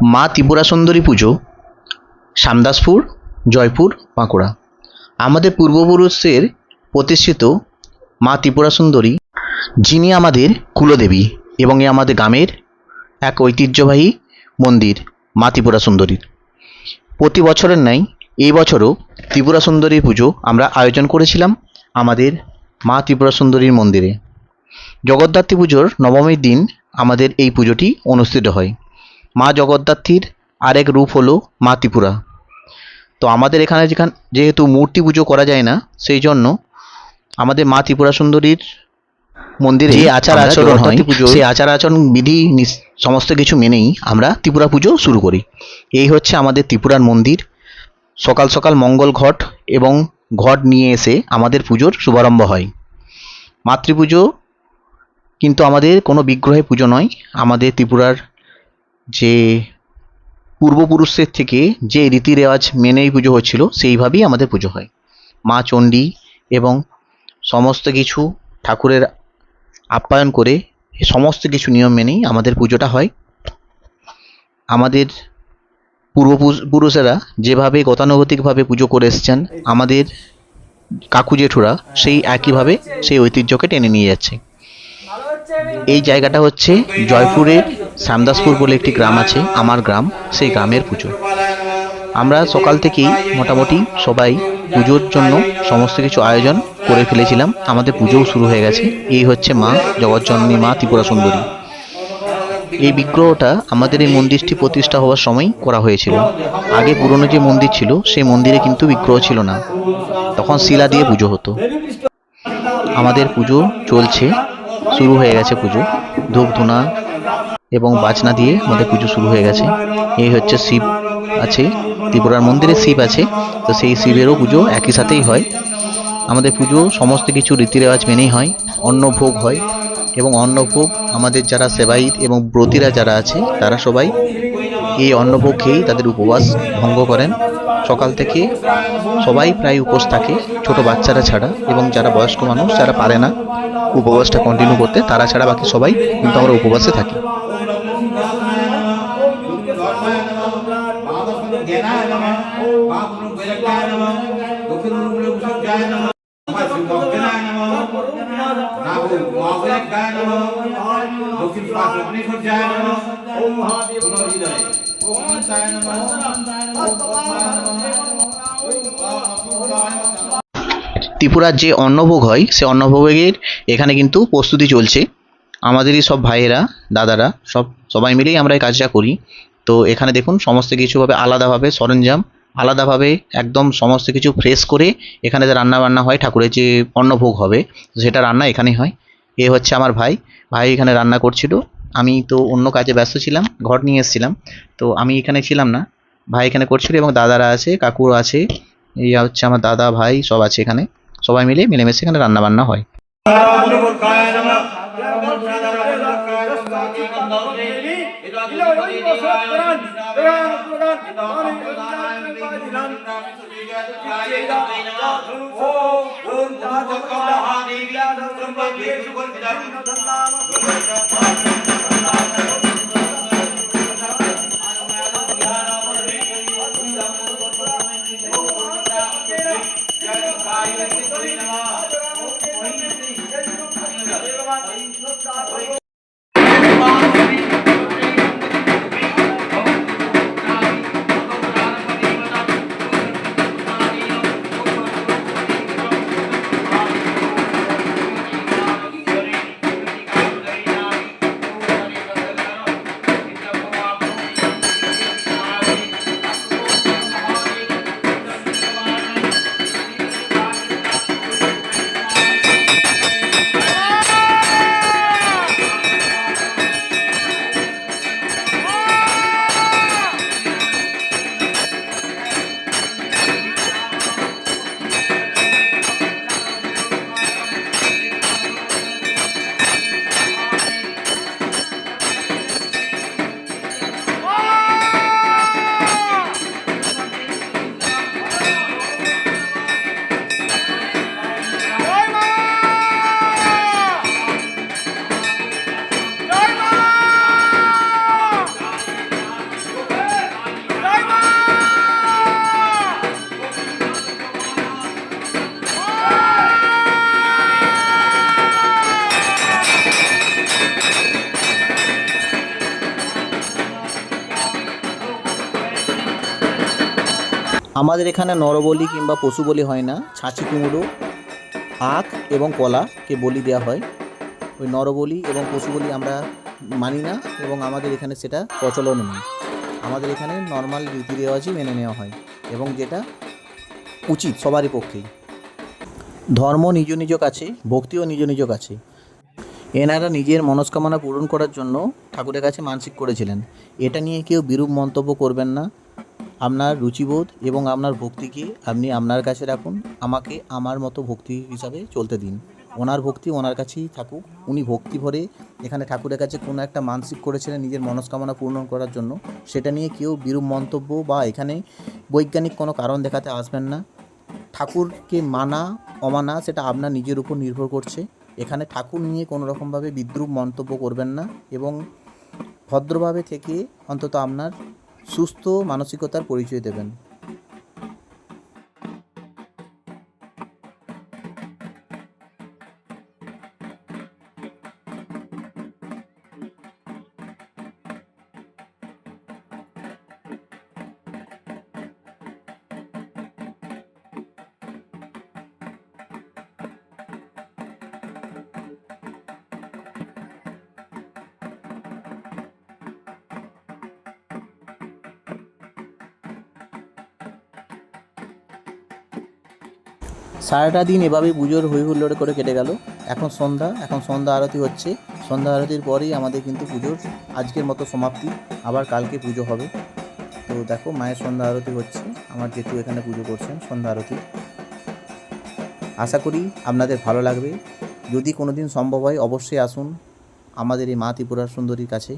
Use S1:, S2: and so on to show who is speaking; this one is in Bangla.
S1: মা ত্রিপুরা সুন্দরী পুজো শ্যামদাসপুর জয়পুর, বাঁকুড়া। আমাদের পূর্বপুরুষের প্রতিষ্ঠিত মা ত্রিপুরা সুন্দরী, যিনি আমাদের কুলদেবী এবং এ আমাদের গ্রামের এক ঐতিহ্যবাহী মন্দির, মা ত্রিপুরা সুন্দরীর। প্রতি বছরের ন্যায় এই বছরও ত্রিপুরা সুন্দরী পুজো আমরা আয়োজন করেছিলাম আমাদের মা ত্রিপুরা সুন্দরীর মন্দিরে। জগদ্ধাত্রী পুজোর নবমীর দিন আমাদের এই পুজোটি অনুষ্ঠিত হয়। মা জগদ্ধাত্রীর আরেক রূপ হলো মা ত্রিপুরা। তো আমাদের এখানে যেখান যেহেতু মূর্তি পুজো করা যায় না সেই জন্য আমাদের মা ত্রিপুরা সুন্দরীর মন্দিরে যে আচার আচরণ হয় সেই আচার আচরণ বিধি সমস্ত কিছু মেনেই আমরা ত্রিপুরা পুজো শুরু করি। এই হচ্ছে আমাদের ত্রিপুরার মন্দির। সকাল সকাল মঙ্গল ঘট এবং ঘট নিয়ে এসে আমাদের পুজোর শুভারম্ভ হয়। মাতৃপুজো কিন্তু আমাদের কোনো বিগ্রহে পুজো নয় আমাদের ত্রিপুরার যে পূর্বপুরুষের থেকে যে রীতি রেওয়াজ মেনেই পুজো হচ্ছিল, সেইভাবেই আমাদের পুজো হয়। মা চণ্ডী এবং সমস্ত কিছু ঠাকুরের আপ্যায়ন করে সমস্ত কিছু নিয়ম মেনেই আমাদের পুজোটা হয়। আমাদের পূর্বপুরুষেরা যেভাবে গতানুগতিকভাবে পুজো করে এসছেন, আমাদের কাকু জেঠুরা সেই একইভাবে সেই ঐতিহ্যকে টেনে নিয়ে যাচ্ছে। এই জায়গাটা হচ্ছে জয়পুরের শ্যামদাসপুর বলে একটি গ্রাম আছে, আমার গ্রাম, সেই গ্রামের পুজো। আমরা সকাল থেকেই মোটামুটি সবাই পুজোর জন্য সমস্ত কিছু আয়োজন করে ফেলেছিলাম। আমাদের পুজোও শুরু হয়ে গেছে। এই হচ্ছে মা জগৎজননী মা ত্রিপুরা সুন্দরী। এই বিগ্রহটা আমাদের এই মন্দিরটি প্রতিষ্ঠা হওয়ার সময় করা হয়েছিল। আগে পুরনো যে মন্দির ছিল, সেই মন্দিরে কিন্তু বিগ্রহ ছিল না। তখন শিলা দিয়ে পুজো হতো। আমাদের পুজো চলছে শুরু হয়ে গেছে পুজো। ধূপ, ধুনা এবং বাজনা দিয়ে আমাদের পুজো শুরু হয়ে গেছে। এই হচ্ছে শিব আছে, ত্রিপুরার মন্দিরে শিব আছে, তো সেই শিবেরও পুজো একই সাথেই হয়। আমাদের পুজো সমস্ত কিছু রীতি রেওয়াজ মেনেই হয় অন্ন ভোগ হয়। এবং অন্নভোগ। আমাদের যারা সেবায়িত এবং ব্রতীরা যারা আছে, তারা সবাই এই অন্নভোগ খেয়েই তাদের উপবাস ভঙ্গ করেন। সকাল থেকে সবাই প্রায় উপোস থাকে, ছোট বাচ্চারা ছাড়া এবং যারা বয়স্ক মানুষ যারা পারে না উপবাসটা কন্টিনিউ করতে, তারা ছাড়া বাকি সবাই কিন্তু আমরা উপবাসে থাকি। ত্রিপুরার যে অন্নভোগ হয়, সে অন্নভোগের এখানে কিন্তু প্রস্তুতি চলছে। আমাদেরই সব ভাইয়েরা, দাদারা, সব সবাই মিলেই আমরা এই কাজটা করি। তো এখানে দেখুন, সমস্ত কিছুভাবে আলাদাভাবে সরঞ্জাম, আলাদাভাবে একদম সমস্ত কিছু ফ্রেশ করে এখানে যে রান্না বান্না হয়, ঠাকুরের যে অন্নভোগ হবে, সেটা রান্না এখানেই হয়। এ হচ্ছে আমার ভাই। ভাই এখানে রান্না করছিল। আমি তো অন্য কাজে ব্যস্ত ছিলাম, ঘর নিয়ে এসেছিলাম। তো আমি এখানে ছিলাম না। ভাই এখানে করছিল এবং দাদারা আছে কাকুর আছে, ইয়া হচ্ছে আমার দাদা, ভাই সব আছে এখানে। সবাই মিলে মিলেমিশে এখানে রান্নাবান্না হয়।
S2: やりたい、やりたい、やりたい。
S1: আমাদের এখানে নরবলি কিংবা পশু বলি হয় না। ছাঁচি কুমড়ো, আখ এবং কলাকে বলি দেওয়া হয়। ওই নরবলি এবং পশু বলি আমরা মানি না এবং আমাদের এখানে সেটা প্রচলন নেই। আমাদের এখানে নর্মাল রীতি রেওয়াজই মেনে নেওয়া হয় এবং যেটা উচিত সবারই পক্ষেই। ধর্ম নিজ নিজ কাছে, ভক্তিও নিজ নিজ কাছে। এনারা নিজের মনস্কামনা পূরণ করার জন্য ঠাকুরের কাছে মানসিক করেছিলেন। এটা নিয়ে কেউ বিরূপ মন্তব্য করবেন না। আপনার রুচিবোধ এবং আপনার ভক্তিকে আপনি আপনার কাছে রাখুন, আমাকে আমার মতো ভক্তি হিসাবে চলতে দিন। ওনার ভক্তি ওনার কাছেই থাকুক। উনি ভক্তি ভরে এখানে ঠাকুরের কাছে কোনো একটা মানসিক করেছিলেন নিজের মনস্কামনা পূর্ণ করার জন্য। সেটা নিয়ে কেউ বিরূপ মন্তব্য বা এখানে বৈজ্ঞানিক কোনো কারণ দেখাতে আসবেন না। ঠাকুরকে মানা, অমানা, সেটা আপনার নিজের উপর নির্ভর করছে। এখানে ঠাকুর নিয়ে কোনো রকমভাবে বিদ্রুপ মন্তব্য করবেন না এবং ভদ্রভাবে থেকে অন্তত আপনার সুস্থ মানসিকতার পরিচয় দেবেন। সারাটা দিন এভাবে পুজোর হই হুল্লোড় করে কেটে গেল। এখন সন্ধ্যা এখন সন্ধ্যা আরতি হচ্ছে। সন্ধ্যা আরতির পরেই আমাদের কিন্তু পুজোর আজকের মতো সমাপ্তি। আবার কালকে পুজো হবে। তো দেখো, মায়ের সন্ধ্যা আরতি হচ্ছে। আমার জেঠু এখানে পুজো করছেন সন্ধ্যা আরতি। আশা করি আপনাদের ভালো লাগবে। যদি কোনো দিন সম্ভব হয়, অবশ্যই আসুন আমাদের এই মা ত্রিপুরার সুন্দরীর কাছে।